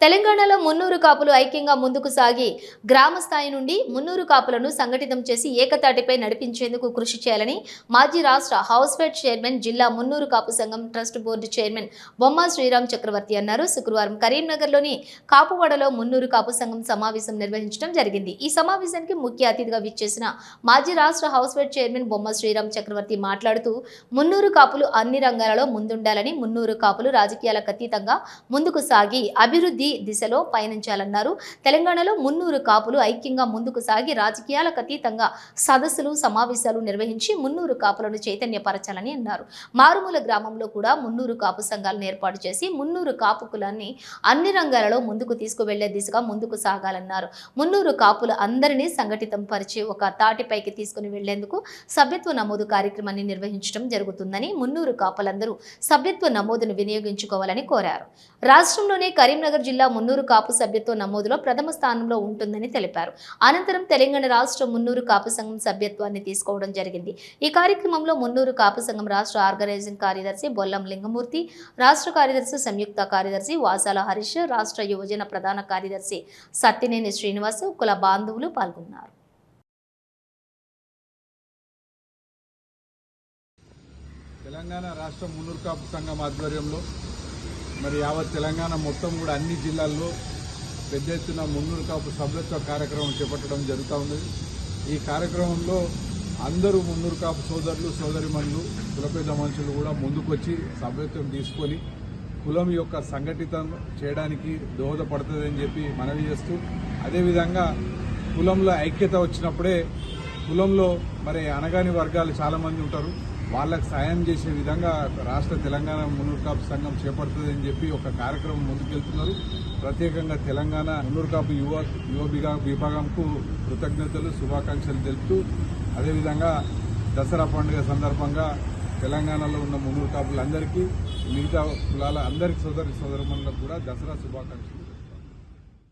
తెలంగాణలో మున్నూరు కాపులు ఐక్యంగా ముందుకు సాగి గ్రామ స్థాయి నుండి మున్నూరు కాపులను సంఘటితం చేసి ఏకతాటిపై నడిపించేందుకు కృషి చేయాలని మాజీ రాష్ట్ర హౌస్ఫెడ్ చైర్మన్ జిల్లా మున్నూరు కాపు సంఘం ట్రస్ట్ బోర్డు చైర్మన్ బొమ్మ శ్రీరామ్ చక్రవర్తి అన్నారు. శుక్రవారం కరీంనగర్లోని కాపువాడలో మున్నూరు కాపు సంఘం సమావేశం నిర్వహించడం జరిగింది. ఈ సమావేశానికి ముఖ్య అతిథిగా విచ్చేసిన మాజీ రాష్ట్ర హౌస్ఫెడ్ చైర్మన్ బొమ్మ శ్రీరామ్ చక్రవర్తి మాట్లాడుతూ మున్నూరు కాపులు అన్ని రంగాలలో ముందుండాలని మున్నూరు కాపులు రాజకీయాలకు అతీతంగా ముందుకు సాగి అభివృద్ధి దిశలో పయనించాలన్నారు. తెలంగాణలో మున్నూరు కాపులు ఐక్యంగా ముందుకు సాగి రాజకీయాలకు అతీతంగా సదస్సులు సమావేశాలు నిర్వహించి మున్నూరు కాపులను చైతన్యపరచాలని అన్నారు. మారుమూల గ్రామంలో కూడా మున్నూరు కాపు సంఘాలను ఏర్పాటు చేసి మున్నూరు కాపు కులాన్ని అన్ని రంగాలలో ముందుకు తీసుకువెళ్ళే దిశగా ముందుకు సాగాలన్నారు. మున్నూరు కాపులు అందరినీ సంఘటితం పరిచి ఒక తాటిపైకి తీసుకుని వెళ్ళేందుకు సభ్యత్వ నమోదు కార్యక్రమాన్ని నిర్వహించడం జరుగుతుందని మున్నూరు కాపులందరూ సభ్యత్వ నమోదును వినియోగించుకోవాలని కోరారు. రాష్ట్రంలోనే కరీంనగర్ జిల్లా మున్నూరు కాపు సభ్యత్వ నమోదులో ప్రథమ స్థానంలో ఉంటుందని తెలిపారు. అనంతరం తెలంగాణ రాష్ట్ర మున్నూరు కాపు సంఘం సభ్యత్వాన్ని తీసుకోవడం జరిగింది. ఈ కార్యక్రమంలో మున్నూరు కాపు సంఘం రాష్ట్ర ఆర్గనైజింగ్ కార్యదర్శి బొల్లం లింగమూర్తి రాష్ట్ర కార్యదర్శి సంయుక్త కార్యదర్శి వాసాల హరీష్ రాష్ట్ర యువజన ప్రధాన కార్యదర్శి సత్యనేని శ్రీనివాస్ కుల బాంధవులు పాల్గొన్నారు. తెలంగాణ రాష్ట్ర మున్నూరు కాపు సంఘం ఆధ్వర్యంలో మరి యావత్ తెలంగాణ మొత్తం కూడా అన్ని జిల్లాల్లో పెద్ద ఎత్తున మున్నూరు కాపు సభ్యత్వ కార్యక్రమం చేపట్టడం జరుగుతూ ఉన్నది. ఈ కార్యక్రమంలో అందరూ మున్నూరు కాపు సోదరులు సోదరిమణులు కులపేద మనుషులు కూడా ముందుకొచ్చి సభ్యత్వం తీసుకొని కులం యొక్క సంఘటితం చేయడానికి దోహదపడుతుందని చెప్పి మనవి చేస్తూ అదేవిధంగా కులంలో ఐక్యత వచ్చినప్పుడే కులంలో మరి అనగాని వర్గాలు చాలామంది ఉంటారు. వాళ్ళకు సాయం చేసే విధంగా రాష్ట్ర తెలంగాణ మునూర్కాపు సంఘం చేపడుతుందని చెప్పి ఒక కార్యక్రమం ముందుకెళ్తున్నారు. ప్రత్యేకంగా తెలంగాణ మునూర్కాపు యువ యువ విభాగంకు కృతజ్ఞతలు శుభాకాంక్షలు తెలుపుతూ అదేవిధంగా దసరా పండుగ సందర్భంగా తెలంగాణలో ఉన్న మునూర్కాపులందరికీ మిగతా కులాల అందరికీ సోదరి సోదరులకు కూడా దసరా శుభాకాంక్షలు.